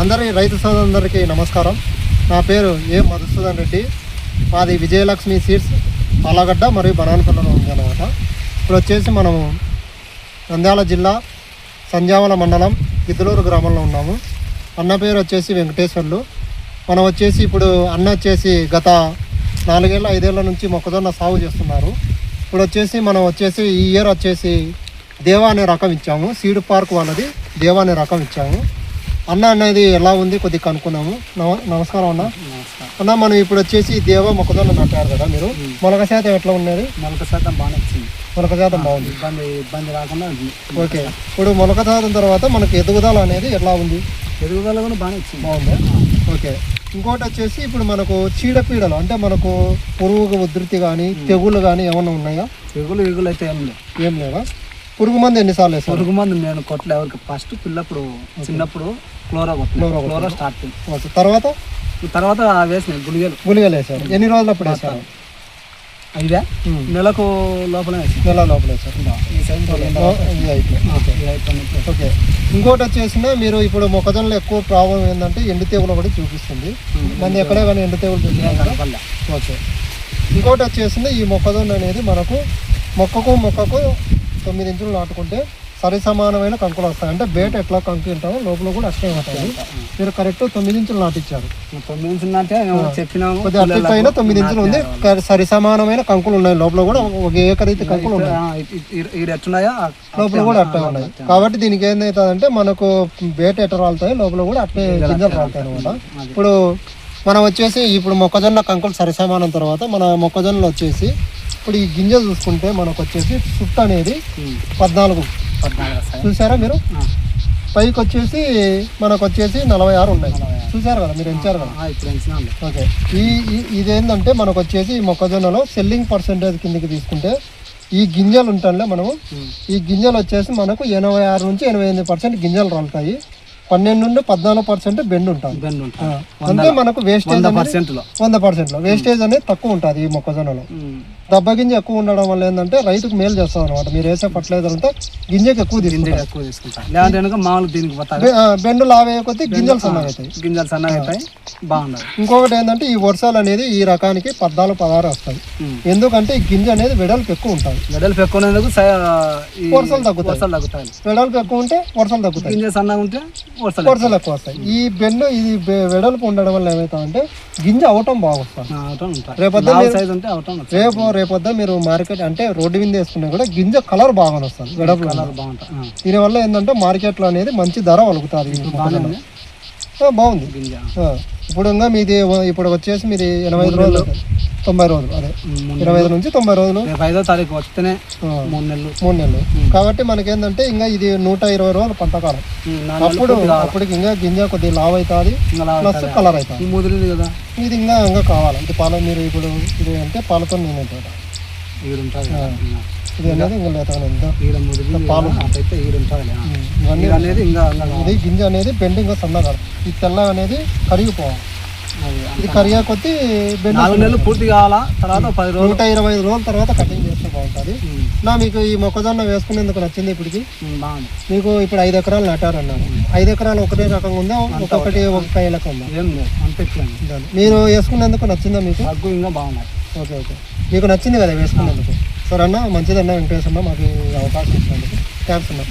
అందరి రైతు సోదరులందరికీ నమస్కారం. నా పేరు ఏ మధుసూదన్ రెడ్డి. మాది విజయలక్ష్మి సీడ్స్ పాలగడ్డ మరియు బనానపల్లిలో ఉంది అనమాట ఇప్పుడు వచ్చేసి మనము నంద్యాల జిల్లా సంజావల మండలం గిద్దలూరు గ్రామంలో ఉన్నాము. అన్న పేరు వచ్చేసి వెంకటేశ్వర్లు. మనం వచ్చేసి ఇప్పుడు అన్న వచ్చేసి గత నాలుగేళ్ళ ఐదేళ్ళ నుంచి మొక్కజొన్న సాగు చేస్తున్నారు. ఇప్పుడు వచ్చేసి మనం వచ్చేసి ఈ ఇయర్ వచ్చేసి దేవా అనే రకం ఇచ్చాము. సీడ్ పార్క్ వాళ్ళది దేవా అనే రకం ఇచ్చాము. అన్న అనేది ఎలా ఉంది? కొద్దిగా కనుక్కున్నాము నమ- నమస్కారం అన్న. అన్న మనం ఇప్పుడు వచ్చేసి దేవ మొక్కజొన్న నాటారు కదా మీరు? మొలక శాతం ఎట్లా ఉన్నది? మొలక శాతం బాగానే వచ్చింది. మొలక శాతం బాగుంది. ఇబ్బంది ఇబ్బంది రాకుండా. ఓకే. ఇప్పుడు మొలక శాతం తర్వాత మనకు ఎదుగుదల అనేది ఎట్లా ఉంది? ఎదుగుదల కూడా బాగానే వచ్చింది. బాగుందా? ఓకే. ఇంకోటి వచ్చేసి ఇప్పుడు మనకు చీడపీడలు అంటే మనకు పురుగు ఉధృతి కానీ తెగుళ్ళు కానీ ఏమన్నా ఉన్నాయా? ఎగులు ఎగులు అయితే ఏం లేదు ఏం లేవా? పురుగు మంది ఎన్నిసార్లు వేస్తారు పురుగు మందు నేను కొట్టలే ఎవరికి. ఫస్ట్ పిల్లప్పుడు చిన్నప్పుడు క్లోరా కొట్టలే క్లోరా స్టార్ట్ ఓకే. తర్వాత? తర్వాత వేసిన గుళిగలు. గుళికలు వేసారు ఎన్ని రోజులు అప్పుడు వేసారు ఉమ్. నెలకు లోపల నెల లోపల. ఓకే. ఇంకోటి వచ్చేసిన మీరు ఇప్పుడు మొక్కజొన్నలో ఎక్కువ ప్రాబ్లం ఏంటంటే ఎండు తెగులు ఒకటి చూపిస్తుంది. మంది ఎక్కడే కానీ ఎండు తెగులు కదా ఓకే. ఇంకోటి వచ్చేసింది ఈ మొక్కజొన్న అనేది మనకు మొక్కకు మొక్కకు తొమ్మిది ఇంచులు నాటుకుంటే సరి సమానమైన కంకులు వస్తాయి. అంటే బేట ఎట్లా కంకు ఉంటామో లోపల కూడా అట్లే ఉంటాయి మీరు కరెక్ట్ తొమ్మిది ఇంచులు నాటించారు తొమ్మిది నుంచి అంటే చెప్పినాము. కొద్దిగా అటు ఇటు అయినా తొమ్మిది ఇంచులు ఉంది. సరి సమానమైన కంకులు ఉన్నాయి. లోపల కూడా ఒక ఏకరీతి కంకులు ఉన్నాయి. ఆ- లోపల కూడా అట్టే ఉన్నాయి. కాబట్టి దీనికి ఏంటవుతుందంటే మనకు బేట ఎట్ట రాలుతాయి లోపల కూడా అట్టే గింజలు రాలుతాయి అనమాట ఇప్పుడు మనం వచ్చేసి ఇప్పుడు మొక్కజొన్న కంకులు సరిసమానం తర్వాత మన మొక్కజొన్నలు వచ్చేసి ఇప్పుడు ఈ గింజ చూసుకుంటే మనకు వచ్చేసి చుట్ట అనేది. పద్నాలుగు. చూసారా మీరు. పైకి వచ్చేసి మనకు వచ్చేసి నలభై ఆరు ఉన్నాయి. చూసారు కదా మీరు ఎంచారు కదా? ఓకే. ఈ ఇదేంటంటే మనకు వచ్చేసి ఈ మొక్కజొన్నలో సెల్లింగ్ పర్సెంటేజ్ కిందకి తీసుకుంటే ఈ గింజలు ఉంటాంలే మనము. ఈ గింజలు వచ్చేసి మనకు ఎనభై ఆరు నుంచి ఎనభై ఎనిమిది పర్సెంట్ గింజలు రాలుతాయి. పన్నెండు నుండి పద్నాలుగు పర్సెంట్ బెండ్ ఉంటుంది అంటే మనకు వేస్టేజ్ వంద వంద పర్సెంట్లో. వేస్టేజ్ అనేది తక్కువ ఉంటుంది ఈ మొక్కజొన్నలో. దెబ్బ గింజ ఎక్కువ ఉండడం వల్ల ఏంటంటే రైతుకు మేలు చేస్తుంది అనమాట మీరు వేసే ఫర్టిలైజర్ అంతా గింజకి ఎక్కువ గింజలు ఎక్కువ తీసుకుంటాం లేదంటే మామూలు దీనికి బెండు లావే కొద్దీ గింజలు సన్నగా అవుతాయి. గింజలు సన్నగా అవుతాయి. బాగుండదు. ఇంకొకటి ఏంటంటే ఈ వర్షాలు అనేది ఈ రకానికి పద్నాలుగు పదహారు వస్తాయి. ఎందుకంటే ఈ గింజ అనేది వెడల్పు ఎక్కువ ఉంటుంది. వెడల్పు ఎక్కువ వర్షాలు తగ్గుతాయి. వర్షాలు తగ్గుతాయి. వెడల్పు ఎక్కువ ఉంటే వర్షాలు తగ్గుతాయి. గింజ సన్నగా ఉంటే వర్షాలు వర్షాలు ఎక్కువ వస్తాయి. ఈ బెండు ఇది వెడల్పు ఉండడం వల్ల ఏమవుతామంటే గింజ అవటం ఉంటాయి. అవటం ఉంటుంది రేపు రేపొద్దు మీరు మార్కెట్ అంటే రోడ్డు మీద వేసుకున్నా కూడా గింజ కలర్ బాగా వస్తుంది వెడల్పు కలర్ బాగుంటాయి ఆ, దీనివల్ల ఏంటంటే మార్కెట్లో అనేది మంచి ధర వలుకుతుంది ఈ మొక్కజొన్న. ఉంది. ఆ, బాగుంది. గింజ ఇప్పుడు ఇంకా మీది ఇప్పుడు వచ్చేసి మీది ఎనభై ఐదు రోజులు తొంభై రోజులు అదే. ఇరవై ఐదు నుంచి తొంభై రోజులు. రేపు ఐదో తారీఖు వస్తేనే మూడు నెలలు. మూడు నెలలు. కాబట్టి మనకేంటంటే ఇంకా ఇది నూట ఇరవై రోజులు పంటకాలం అప్పుడు అప్పటికి ఇంకా గింజ కొద్దిగా లావ్ అవుతుంది ప్లస్. కలర్ అవుతుంది ముదిరింది కదా. ఇది ఇంకా ఇంకా కావాలి. ఇది పాల మీరు ఇప్పుడు ఇది అంటే పాలతో నేను ఉంటుంది. ఇది అనేది ఈడ అనేది ఇంకా ఇది గింజ అనేది బెండ్ ఇంకా సన్నగా ఈ తెల్ల అనేది కరిగిపోవాలి. ఇది కరిగా కొద్దీ నాలుగు నెలలు పూర్తి కావాలా? తర్వాత పది రోజులు? నూట ఇరవై ఐదు రోజుల తర్వాత కటింగ్ చేస్తే బాగుంటుంది. నా మీకు ఈ మొక్కజొన్న వేసుకునేందుకు నచ్చింది ఇప్పటికి? మీకు ఇప్పుడు ఐదు ఎకరాలు నాటారన్నారు. ఐదు ఎకరాలు ఒకటే రకంగా ఉందా? ఒక్కొక్కటి ఒక ఉందా? దాన్ని. మీరు వేసుకునేందుకు నచ్చిందా మీకు? ఇంకా బాగున్నాయి. Okay okay. మీకు నచ్చింది కదా వేసుకునేందుకు? సరే అన్న మంచిదన్న వెంకటేశ్వర మాకు అవకాశం ఇచ్చినందుకు. థ్యాంక్స్ అన్న.